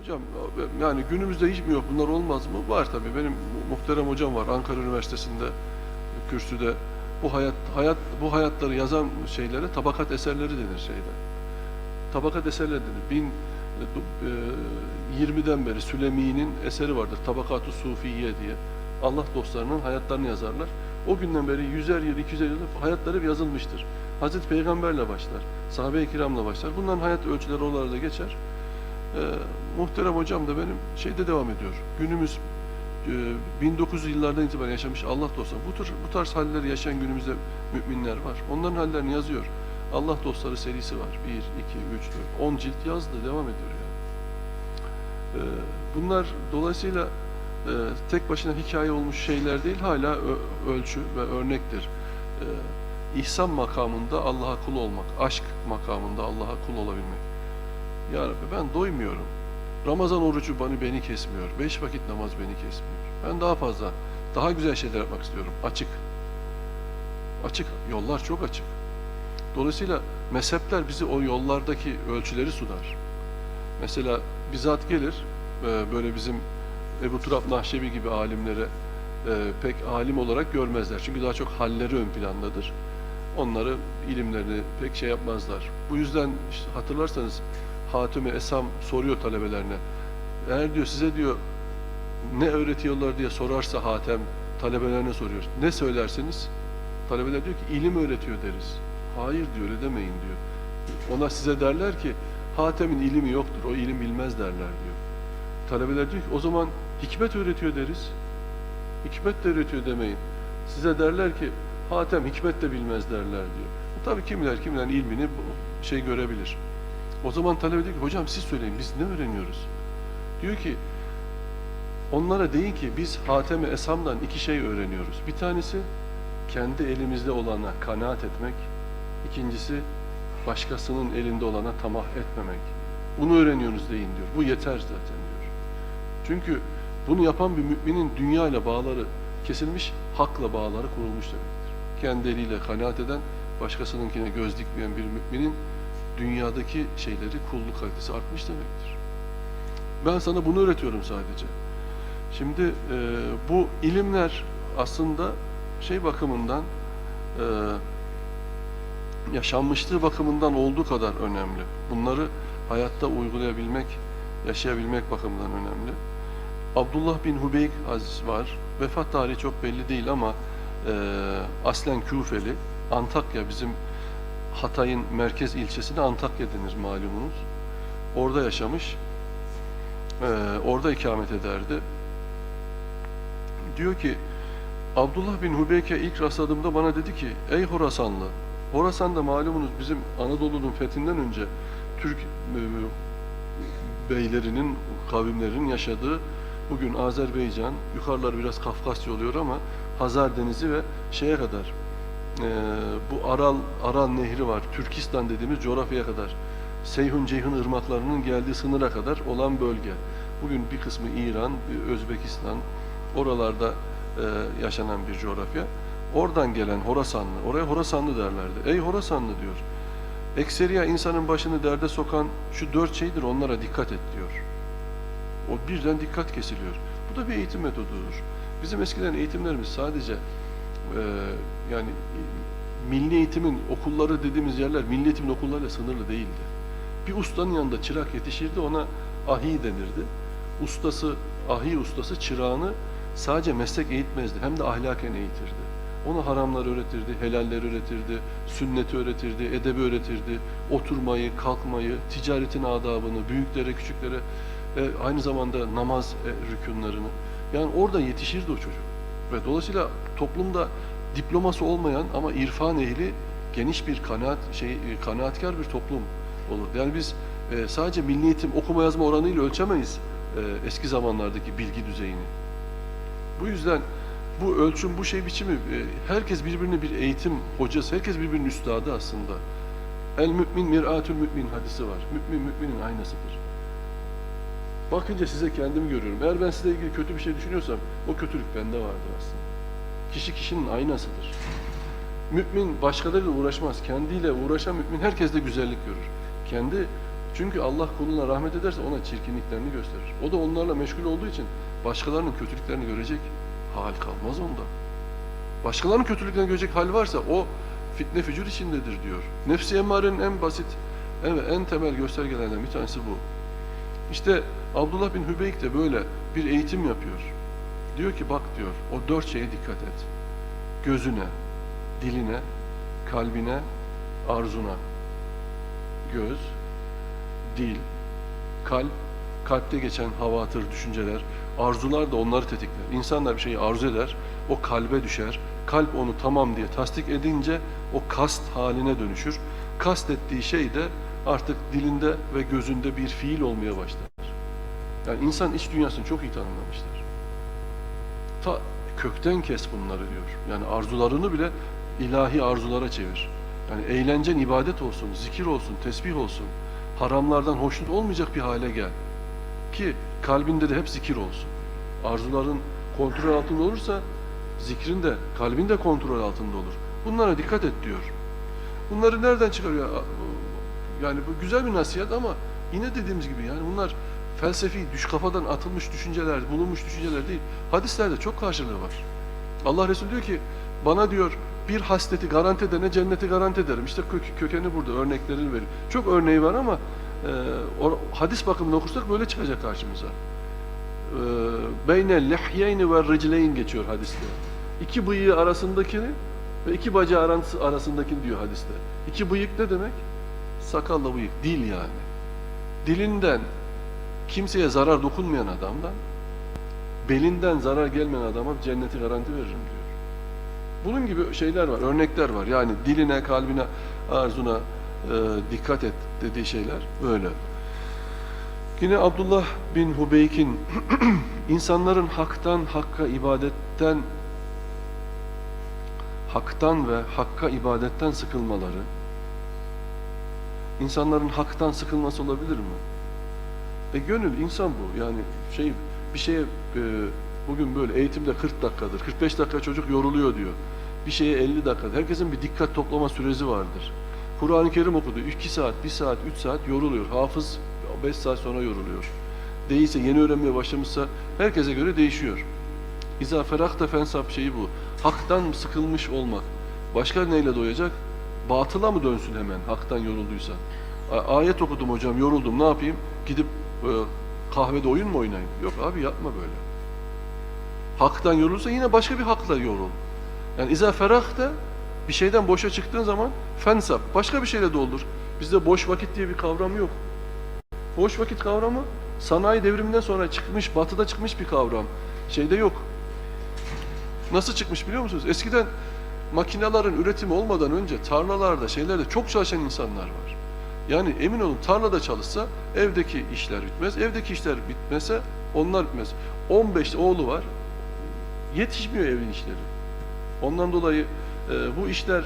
Hocam yani günümüzde hiç mi yok bunlar olmaz mı? Var tabii. Benim muhterem hocam var Ankara Üniversitesi'nde kürsüde bu hayat hayat bu hayatları yazan şeylere tabakat eserleri denir şeyde. Tabakat eserleri denir. Bin e, 20'den beri Sülemi'nin eseri vardır. Tabakatu Sufiye diye. Allah dostlarının hayatlarını yazarlar. O günden beri 100'er yıl, 200'er yıl hayatları yazılmıştır. Hazreti Peygamberle başlar, sahabe-i kiramla başlar. Bunların hayat ölçüleri oralarda geçer. Ee, muhterem hocam da benim şeyde devam ediyor. Günümüz e, 1900 yıllardan itibaren yaşamış Allah dostları. Bu, tür, bu tarz halleri yaşayan günümüzde müminler var. Onların hallerini yazıyor. Allah dostları serisi var. 1, 2, 3, 4, 10 cilt yazdı, devam ediyor yani. Ee, bunlar dolayısıyla e, tek başına hikaye olmuş şeyler değil, hala ölçü ve örnektir. İhsan makamında Allah'a kul olmak, aşk makamında Allah'a kul olabilmek. Ya Rabbi ben doymuyorum. Ramazan orucu beni, beni kesmiyor. Beş vakit namaz beni kesmiyor. Ben daha fazla, daha güzel şeyler yapmak istiyorum. Açık. Açık. Yollar çok açık. Dolayısıyla mezhepler bizi o yollardaki ölçüleri sunar. Mesela bir zat gelir, e, böyle bizim Ebu Turab Nahşevi gibi alimlere e, pek alim olarak görmezler. Çünkü daha çok halleri ön plandadır. Onları, ilimlerini pek şey yapmazlar. Bu yüzden işte hatırlarsanız Hatimi Esam soruyor talebelerine. Eğer diyor size diyor ne öğretiyorlar diye sorarsa Hatem talebelerine soruyor. Ne söylersiniz? Talebeler diyor ki ilim öğretiyor deriz. Hayır diyor öyle demeyin diyor. Ona size derler ki Hatem'in ilimi yoktur. O ilim bilmez derler diyor. Talebeler diyor ki o zaman hikmet öğretiyor deriz. Hikmet de öğretiyor demeyin. Size derler ki Hatem hikmet de bilmez derler diyor. Tabii kimiler kimilerin ilmini şey görebilir. O zaman talebe diyor ki hocam siz söyleyin biz ne öğreniyoruz? Diyor ki onlara deyin ki biz Hatem-i Esam'dan iki şey öğreniyoruz. Bir tanesi kendi elimizde olana kanaat etmek. İkincisi başkasının elinde olana tamah etmemek. Bunu öğreniyoruz deyin diyor. Bu yeter zaten diyor. Çünkü bunu yapan bir müminin dünya ile bağları kesilmiş, hakla bağları kurulmuş demektir. Kendi eliyle kanaat eden, başkasınınkine göz dikmeyen bir müminin dünyadaki şeyleri, kulluk kalitesi artmış demektir. Ben sana bunu öğretiyorum sadece. Şimdi e, bu ilimler aslında şey bakımından e, yaşanmışlığı bakımından olduğu kadar önemli. Bunları hayatta uygulayabilmek, yaşayabilmek bakımından önemli. Abdullah bin Hubeyk Aziz var. Vefat tarihi çok belli değil ama e, aslen Küfeli. Antakya bizim Hatay'ın merkez ilçesine Antakya denir malumunuz. Orada yaşamış. E, orada ikamet ederdi. Diyor ki Abdullah bin Hubeyk'e ilk rastladığımda bana dedi ki ey Horasanlı Horasan'da malumunuz bizim Anadolu'nun fethinden önce Türk e, beylerinin, kavimlerinin yaşadığı bugün Azerbaycan, yukarılar biraz Kafkasya oluyor ama Hazar Denizi ve şeye kadar e, bu Aral, Aral Nehri var. Türkistan dediğimiz coğrafyaya kadar. Seyhun Ceyhun ırmaklarının geldiği sınıra kadar olan bölge. Bugün bir kısmı İran, bir Özbekistan, oralarda e, yaşanan bir coğrafya. Oradan gelen Horasanlı, oraya Horasanlı derlerdi. Ey Horasanlı diyor. Ekseriya insanın başını derde sokan şu dört şeydir onlara dikkat et diyor. O birden dikkat kesiliyor. Bu da bir eğitim metodudur. Bizim eskiden eğitimlerimiz sadece e, yani milli eğitimin okulları dediğimiz yerler milli eğitimin okullarıyla sınırlı değildi. Bir ustanın yanında çırak yetişirdi ona ahi denirdi. Ustası, ahi ustası çırağını sadece meslek eğitmezdi hem de ahlaken eğitirdi. Ona haramlar öğretirdi, helaller öğretirdi, sünneti öğretirdi, edebi öğretirdi, oturmayı, kalkmayı, ticaretin adabını, büyüklere, küçüklere, e, aynı zamanda namaz e, rükunlarını. Yani orada yetişirdi o çocuk. Ve dolayısıyla toplumda diploması olmayan ama irfan ehli geniş bir kanaat şey e, kanaatkar bir toplum olur. Yani biz e, sadece milli eğitim okuma yazma oranıyla ölçemeyiz e, eski zamanlardaki bilgi düzeyini. Bu yüzden bu ölçüm, bu şey biçimi, e, herkes birbirine bir eğitim hocası, herkes birbirinin üstadı aslında. El mümin mir'atül mümin hadisi var. Mümin müminin aynasıdır. Bakınca size kendimi görüyorum. Eğer ben size ilgili kötü bir şey düşünüyorsam o kötülük bende vardır aslında. Kişi kişinin aynasıdır. Mümin başkalarıyla uğraşmaz. Kendiyle uğraşan mümin herkeste güzellik görür. Kendi Çünkü Allah kuluna rahmet ederse ona çirkinliklerini gösterir. O da onlarla meşgul olduğu için başkalarının kötülüklerini görecek hal kalmaz onda. Başkalarının kötülüklerini görecek hal varsa o fitne fücur içindedir diyor. Nefsi emmarenin en basit, en, en temel göstergelerinden bir tanesi bu. İşte Abdullah bin Hübeyk de böyle bir eğitim yapıyor. Diyor ki bak diyor o dört şeye dikkat et. Gözüne, diline, kalbine, arzuna. Göz, dil, kalp, kalpte geçen havatır, düşünceler, arzular da onları tetikler. İnsanlar bir şeyi arzu eder, o kalbe düşer. Kalp onu tamam diye tasdik edince o kast haline dönüşür. Kast ettiği şey de artık dilinde ve gözünde bir fiil olmaya başlar. Yani insan iç dünyasını çok iyi tanımlamışlar. Ta kökten kes bunları diyor. Yani arzularını bile ilahi arzulara çevir. Yani eğlencen ibadet olsun, zikir olsun, tesbih olsun. Haramlardan hoşnut olmayacak bir hale gel. Ki kalbinde de hep zikir olsun. Arzuların kontrol altında olursa zikrin de, kalbin de kontrol altında olur. Bunlara dikkat et diyor. Bunları nereden çıkarıyor? Yani bu güzel bir nasihat ama yine dediğimiz gibi yani bunlar felsefi, düş kafadan atılmış düşünceler, bulunmuş düşünceler değil. Hadislerde çok karşılığı var. Allah Resulü diyor ki bana diyor bir hasleti garanti edene cenneti garanti ederim. İşte kök, kökeni burada örneklerini verir. Çok örneği var ama e, o, hadis bakımından okursak böyle çıkacak karşımıza. E, Beyne lihyeyni ve ricleyn geçiyor hadiste. İki bıyığı arasındakini ve iki bacağı arası- arasındakini diyor hadiste. İki bıyık ne demek? Sakalla bıyık, dil yani. Dilinden kimseye zarar dokunmayan adamdan belinden zarar gelmeyen adama cenneti garanti veririm diyor. Bunun gibi şeyler var, örnekler var. Yani diline, kalbine, arzuna e, dikkat et dediği şeyler böyle. Yine Abdullah bin Hubeyk'in insanların haktan, hakka, ibadetten haktan ve hakka ibadetten sıkılmaları insanların haktan sıkılması olabilir mi? E gönül insan bu. Yani şey bir şeye e, bugün böyle eğitimde 40 dakikadır. 45 dakika çocuk yoruluyor diyor. Bir şeye 50 dakika. Herkesin bir dikkat toplama süresi vardır. Kur'an-ı Kerim okudu. 2 saat, 1 saat, 3 saat yoruluyor. Hafız 5 saat sonra yoruluyor. Değilse yeni öğrenmeye başlamışsa herkese göre değişiyor. İza ferahta fensap şeyi bu. Haktan sıkılmış olmak. Başka neyle doyacak? Batıla mı dönsün hemen haktan yorulduysa? Ayet okudum hocam yoruldum ne yapayım? Gidip kahvede oyun mu oynayayım? Yok abi yapma böyle. Haktan yorulursa yine başka bir hakla yorul. Yani iza ferahta bir şeyden boşa çıktığın zaman fensap başka bir şeyle doldur. Bizde boş vakit diye bir kavram yok. Boş vakit kavramı sanayi devriminden sonra çıkmış, batıda çıkmış bir kavram. Şeyde yok. Nasıl çıkmış biliyor musunuz? Eskiden makinelerin üretimi olmadan önce tarlalarda, şeylerde çok çalışan insanlar var. Yani emin olun tarlada çalışsa evdeki işler bitmez. Evdeki işler bitmese onlar bitmez. 15 oğlu var. Yetişmiyor evin işleri. Ondan dolayı e, bu işler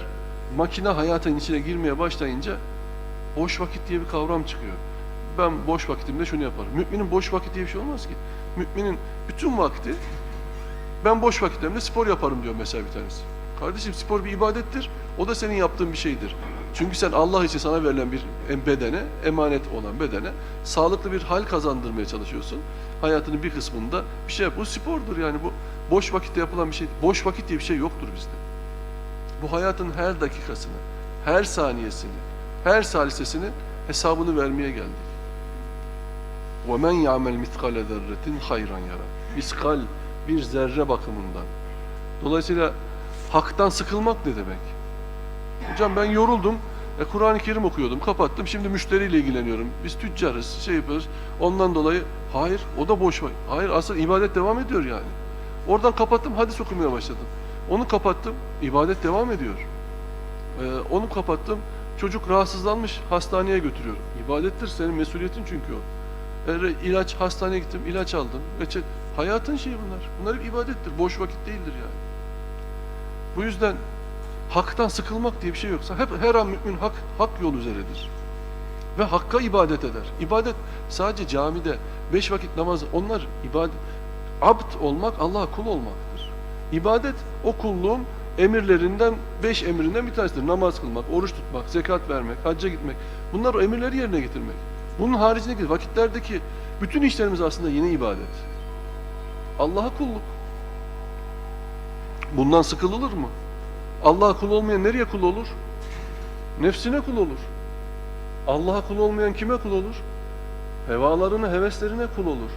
makine hayatın içine girmeye başlayınca boş vakit diye bir kavram çıkıyor. Ben boş vakitimde şunu yaparım. Müminin boş vakit diye bir şey olmaz ki. Müminin bütün vakti ben boş vakitlerimde spor yaparım diyor mesela bir tanesi. Kardeşim spor bir ibadettir. O da senin yaptığın bir şeydir. Çünkü sen Allah için sana verilen bir bedene, emanet olan bedene sağlıklı bir hal kazandırmaya çalışıyorsun. Hayatının bir kısmında bir şey yap. Bu spordur yani bu boş vakitte yapılan bir şey. Boş vakit diye bir şey yoktur bizde. Bu hayatın her dakikasını, her saniyesini, her salisesini hesabını vermeye geldik. وَمَنْ يَعْمَلْ مِثْقَالَ ذَرَّةٍ خَيْرًا yara. Miskal bir zerre bakımından. Dolayısıyla haktan sıkılmak ne demek? Hocam ben yoruldum. E, Kur'an-ı Kerim okuyordum, kapattım. Şimdi müşteriyle ilgileniyorum. Biz tüccarız, şey yapıyoruz. Ondan dolayı hayır, o da boş. Hayır, asıl ibadet devam ediyor yani. Oradan kapattım, hadis okumaya başladım. Onu kapattım, ibadet devam ediyor. Ee, onu kapattım, çocuk rahatsızlanmış, hastaneye götürüyorum. İbadettir, senin mesuliyetin çünkü o. E, ilaç, hastaneye gittim, ilaç aldım. Reçet, hayatın şeyi bunlar. Bunlar hep ibadettir, boş vakit değildir yani. Bu yüzden haktan sıkılmak diye bir şey yoksa hep her an mümin hak hak yol üzeredir. Ve hakka ibadet eder. İbadet sadece camide beş vakit namaz onlar ibadet abd olmak Allah'a kul olmaktır. İbadet o kulluğun emirlerinden beş emrinden bir tanesidir. Namaz kılmak, oruç tutmak, zekat vermek, hacca gitmek. Bunlar o emirleri yerine getirmek. Bunun haricindeki vakitlerdeki bütün işlerimiz aslında yeni ibadet. Allah'a kulluk. Bundan sıkılılır mı? Allah'a kul olmayan nereye kul olur? Nefsine kul olur. Allah'a kul olmayan kime kul olur? Hevalarına, heveslerine kul olur.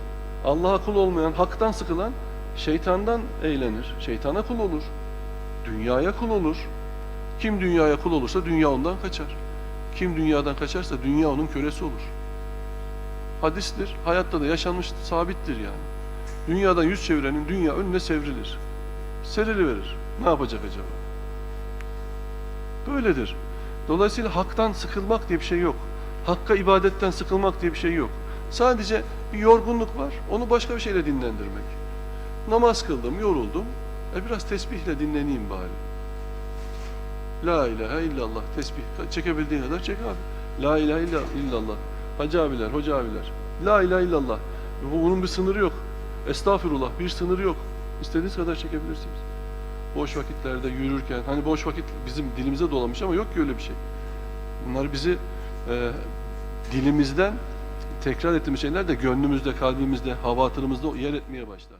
Allah'a kul olmayan, haktan sıkılan şeytandan eğlenir. Şeytana kul olur. Dünyaya kul olur. Kim dünyaya kul olursa dünya ondan kaçar. Kim dünyadan kaçarsa dünya onun kölesi olur. Hadistir. Hayatta da yaşanmış sabittir yani. Dünyadan yüz çevirenin dünya önüne sevrilir. Seriliverir. Ne yapacak acaba? Böyledir. Dolayısıyla haktan sıkılmak diye bir şey yok. Hakka ibadetten sıkılmak diye bir şey yok. Sadece bir yorgunluk var. Onu başka bir şeyle dinlendirmek. Namaz kıldım, yoruldum. E biraz tesbihle dinleneyim bari. La ilahe illallah. Tesbih çekebildiğin kadar çek abi. La ilahe illa- illallah. Hacı abiler, hoca abiler. La ilahe illallah. Bu- Bunun bir sınırı yok. Estağfurullah. Bir sınırı yok. İstediğiniz kadar çekebilirsiniz. Boş vakitlerde yürürken, hani boş vakit bizim dilimize dolamış ama yok ki öyle bir şey. Bunlar bizi e, dilimizden tekrar ettiğimiz şeyler de gönlümüzde, kalbimizde, havatırımızda yer etmeye başlar.